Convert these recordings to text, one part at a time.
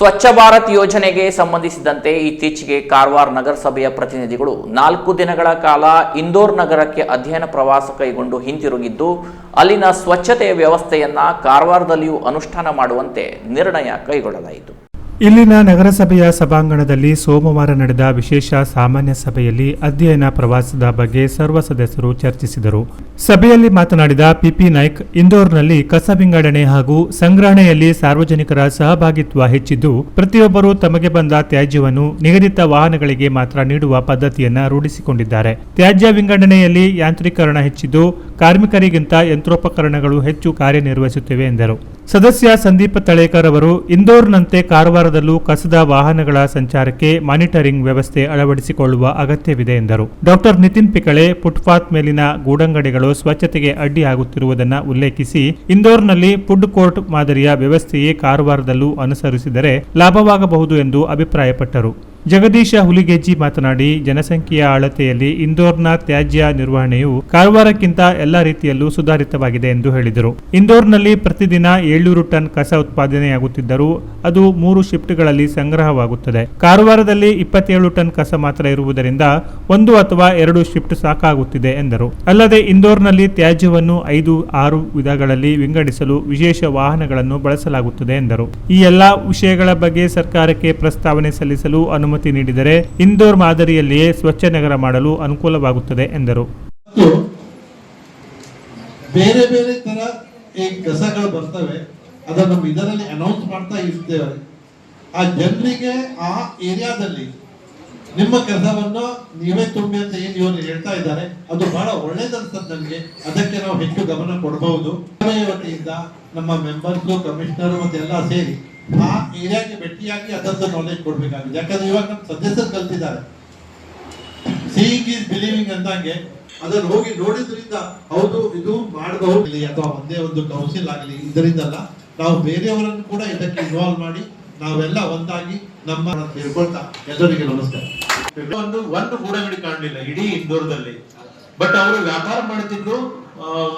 ಸ್ವಚ್ಛ ಭಾರತ್ ಯೋಜನೆಗೆ ಸಂಬಂಧಿಸಿದಂತೆ ಇತ್ತೀಚೆಗೆ ಕಾರವಾರ ನಗರಸಭೆಯ ಪ್ರತಿನಿಧಿಗಳು ನಾಲ್ಕು ದಿನಗಳ ಕಾಲ ಇಂದೋರ್ ನಗರಕ್ಕೆ ಅಧ್ಯಯನ ಪ್ರವಾಸ ಕೈಗೊಂಡು ಹಿಂತಿರುಗಿದ್ದು, ಅಲ್ಲಿನ ಸ್ವಚ್ಛತೆಯ ವ್ಯವಸ್ಥೆಯನ್ನು ಕಾರವಾರದಲ್ಲಿಯೂ ಅನುಷ್ಠಾನ ಮಾಡುವಂತೆ ನಿರ್ಣಯ ಕೈಗೊಳ್ಳಲಾಯಿತು. ಇಲ್ಲಿನ ನಗರಸಭೆಯ ಸಭಾಂಗಣದಲ್ಲಿ ಸೋಮವಾರ ನಡೆದ ವಿಶೇಷ ಸಾಮಾನ್ಯ ಸಭೆಯಲ್ಲಿ ಅಧ್ಯಯನ ಪ್ರವಾಸದ ಬಗ್ಗೆ ಸರ್ವ ಸದಸ್ಯರು ಚರ್ಚಿಸಿದರು. ಸಭೆಯಲ್ಲಿ ಮಾತನಾಡಿದ ಪಿಪಿ ನಾಯ್ಕ್, ಇಂದೋರ್ನಲ್ಲಿ ಕಸ ವಿಂಗಡಣೆ ಹಾಗೂ ಸಂಗ್ರಹಣೆಯಲ್ಲಿ ಸಾರ್ವಜನಿಕರ ಸಹಭಾಗಿತ್ವ ಹೆಚ್ಚಿದ್ದು, ಪ್ರತಿಯೊಬ್ಬರೂ ತಮಗೆ ಬಂದ ತ್ಯಾಜ್ಯವನ್ನು ನಿಗದಿತ ವಾಹನಗಳಿಗೆ ಮಾತ್ರ ನೀಡುವ ಪದ್ಧತಿಯನ್ನ ರೂಢಿಸಿಕೊಂಡಿದ್ದಾರೆ. ತ್ಯಾಜ್ಯ ವಿಂಗಡಣೆಯಲ್ಲಿ ಯಾಂತ್ರೀಕರಣ ಹೆಚ್ಚಿದ್ದು, ಕಾರ್ಮಿಕರಿಗಿಂತ ಯಂತ್ರೋಪಕರಣಗಳು ಹೆಚ್ಚು ಕಾರ್ಯನಿರ್ವಹಿಸುತ್ತಿವೆ ಎಂದರು. ಸದಸ್ಯ ಸಂದೀಪ ತಳೇಕರ್ ಅವರು ಇಂದೋರ್ನಂತೆ ಕಾರವಾರದಲ್ಲೂ ಕಸದ ವಾಹನಗಳ ಸಂಚಾರಕ್ಕೆ ಮಾನಿಟರಿಂಗ್ ವ್ಯವಸ್ಥೆ ಅಳವಡಿಸಿಕೊಳ್ಳುವ ಅಗತ್ಯವಿದೆ ಎಂದರು. ಡಾಕ್ಟರ್ ನಿತಿನ್ ಪಿಕಳೆ ಫುಟ್ಪಾತ್ ಮೇಲಿನ ಗೂಡಂಗಡಿಗಳು ಸ್ವಚ್ಛತೆಗೆ ಅಡ್ಡಿಯಾಗುತ್ತಿರುವುದನ್ನು ಉಲ್ಲೇಖಿಸಿ, ಇಂದೋರ್ನಲ್ಲಿ ಫುಡ್ ಕೋರ್ಟ್ ಮಾದರಿಯ ವ್ಯವಸ್ಥೆಯೇ ಕಾರವಾರದಲ್ಲೂ ಅನುಸರಿಸಿದರೆ ಲಾಭವಾಗಬಹುದು ಎಂದು ಅಭಿಪ್ರಾಯಪಟ್ಟರು. ಜಗದೀಶ ಹುಲಿಗೆಜ್ಜಿ ಮಾತನಾಡಿ, ಜನಸಂಖ್ಯೆಯ ಅಳತೆಯಲ್ಲಿ ಇಂದೋರ್ನ ತ್ಯಾಜ್ಯ ನಿರ್ವಹಣೆಯು ಕಾರವಾರಕ್ಕಿಂತ ಎಲ್ಲ ರೀತಿಯಲ್ಲೂ ಸುಧಾರಿತವಾಗಿದೆ ಎಂದು ಹೇಳಿದರು. ಇಂದೋರ್ನಲ್ಲಿ ಪ್ರತಿದಿನ ಏಳ್ನೂರು ಟನ್ ಕಸ ಉತ್ಪಾದನೆಯಾಗುತ್ತಿದ್ದರೂ ಅದು ಮೂರು ಶಿಫ್ಟ್ಗಳಲ್ಲಿ ಸಂಗ್ರಹವಾಗುತ್ತದೆ. ಕಾರವಾರದಲ್ಲಿ ಇಪ್ಪತ್ತೇಳು ಟನ್ ಕಸ ಮಾತ್ರ ಇರುವುದರಿಂದ ಒಂದು ಅಥವಾ ಎರಡು ಶಿಫ್ಟ್ ಸಾಕಾಗುತ್ತಿದೆ ಎಂದರು. ಅಲ್ಲದೆ ಇಂದೋರ್ನಲ್ಲಿ ತ್ಯಾಜ್ಯವನ್ನು ಐದು, ಆರು ವಿಧಗಳಲ್ಲಿ ವಿಂಗಡಿಸಲು ವಿಶೇಷ ವಾಹನಗಳನ್ನು ಬಳಸಲಾಗುತ್ತದೆ ಎಂದರು. ಈ ಎಲ್ಲಾ ವಿಷಯಗಳ ಬಗ್ಗೆ ಸರ್ಕಾರಕ್ಕೆ ಪ್ರಸ್ತಾವನೆ ಸಲ್ಲಿಸಲು ನೀಡಿದರೆ ಇಂದೋರ್ ಮಾದರಿಯಲ್ಲಿಯೇ ಸ್ವಚ್ಛ ನಗರ ಮಾಡಲು ಅನುಕೂಲವಾಗುತ್ತದೆ ಎಂದರು. ಬೇರೆ ಬೇರೆ ತರ ಈ ಕಸಗಳು ಬರ್ತವೆ, ಅದನ್ನು ಇದರಲ್ಲಿ ಅನೌನ್ಸ್ ಮಾಡ್ತಾ ಇರ್ತೇವೆ. ಆ ಜನರಿಗೆ ಆ ಏರಿಯಾದಲ್ಲಿ ನಿಮ್ಮ ಕೆಲಸವನ್ನು ನೀವೇ ತುಂಬಿ ಅಂತ ಏನು ಇವರು ಹೇಳ್ತಾ ಇದ್ದಾರೆ, ಅದು ಬಹಳ ಒಳ್ಳೇದನ್ಸದ್ ನಮಗೆ. ಅದಕ್ಕೆ ನಾವು ಹೆಚ್ಚು ಗಮನ ಕೊಡಬಹುದು. ವತಿಯಿಂದ ನಮ್ಮ ಮೆಂಬರ್ಸ್ ಕಮಿಷನರ್ ಮತ್ತೆಲ್ಲ ಸೇರಿ ಆ ಏರಿಯಾಗೆ ಭೇಟಿಯಾಗಿ ಅದರದ್ದು ನಾಲೆಜ್ ಕೊಡ್ಬೇಕಾಗಿದೆ ಯಾಕಂದ್ರೆ ಇವಾಗ ನಮ್ಮ ಸದಸ್ಯರು ಕಲ್ತಿದ್ದಾರೆ. ಸೀಯಿಂಗ್ ಈಸ್ ಬಿಲೀವಿಂಗ್ ಅಂದಂಗೆ ಅದನ್ನು ಹೋಗಿ ನೋಡಿದ್ರಿಂದ ಹೌದು, ಇದು ಮಾಡಬಹುದು ಅಥವಾ ಒಂದೇ ಒಂದು ಕೌನ್ಸಿಲ್ ಆಗಲಿ, ಇದರಿಂದಲ್ಲ ನಾವು ಬೇರೆಯವರನ್ನು ಕೂಡ ಇದಕ್ಕೆ ಇನ್ವಾಲ್ವ್ ಮಾಡಿ ನಾವೆಲ್ಲ ಒಂದಾಗಿ ನಮ್ಮ ತಿಳ್ಕೊಳ್ತಾ ಎಲ್ಲರಿಗೆ ನಮಸ್ಕಾರ. ಒಂದು ಒಂದು ಗೂಡಂಗಡಿ ಕಾಣಲಿಲ್ಲ ಇಡೀ ಇಂದೋರ್ದಲ್ಲಿ. ಬಟ್ ಅವರು ವ್ಯಾಪಾರ ಮಾಡ್ತಿದ್ರು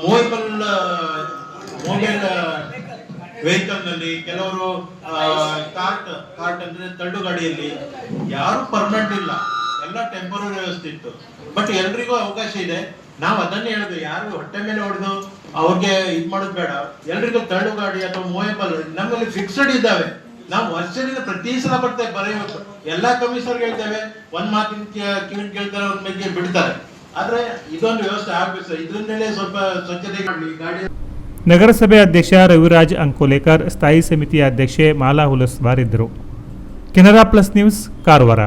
ಮೊಬೈಲ್ ಮೊಬೈಲ್ ವೆಹಿಕಲ್ನಲ್ಲಿ ಕೆಲವರು ಕಾರ್ಟ್ ಕಾರ್ಟ್ ಅಂದ್ರೆ ತಳ್ಳು ಗಾಡಿಯಲ್ಲಿ. ಯಾರು ಪರ್ಮನೆಂಟ್ ಇಲ್ಲ. ಎಲ್ಲ ಟೆಂಪರರಿ ವ್ಯವಸ್ಥೆ ಇತ್ತು. ಬಟ್ ಎಲ್ರಿಗೂ ಅವಕಾಶ ಇದೆ. ನಾವು ಅದನ್ನೇ ಹೇಳುದು ಯಾರು ಹೊಟ್ಟೆ ಮೇಲೆ ಹೊಡೆದು ಅವ್ರಿಗೆ ಇದ್ ಮಾಡೋದು ಬೇಡ. ಎಲ್ರಿಗೂ ತಳ್ಳು ಗಾಡಿ ಅಥವಾ ಮೋಯಬಲ್ ನಮ್ಮಲ್ಲಿ ಫಿಕ್ಸ್ಡ್ ಇದ್ದಾವೆ. ನಾವು ವರ್ಷದಿಂದ ಪ್ರತಿ ಸಲ ಬರ್ತೇವೆ ಬರೆಯಬೇಕು ಎಲ್ಲಾ ಕಮಿಷನರ್ ಹೇಳ್ತೇವೆ ಒಂದ್ ಮಾತಿನ ಕಿವಿ ಕೇಳ್ತಾರೆ ಒಂದ್ ಬಗ್ಗೆ ಬಿಡ್ತಾರೆ. ಆದ್ರೆ ಇದೊಂದು ವ್ಯವಸ್ಥೆ ಆಗ್ಬೇಕು ಸರ್. ಇದ್ರಿಂದಲೇ ಸ್ವಲ್ಪ ಸ್ವಚ್ಛತೆ ಗಾಡಿ ನಗರಸಭೆ ಅಧ್ಯಕ್ಷ ರವಿರಾಜ್ ಅಂಕೋಲೇಕರ್ ಸ್ಥಾಯಿ ಸಮಿತಿಯ ಅಧ್ಯಕ್ಷೆ ಮಾಲಾ ಹುಲಸ್ವಾರ್ ಇದ್ದರು ಕೆನರಾ ಪ್ಲಸ್ ನ್ಯೂಸ್ ಕಾರವಾರ.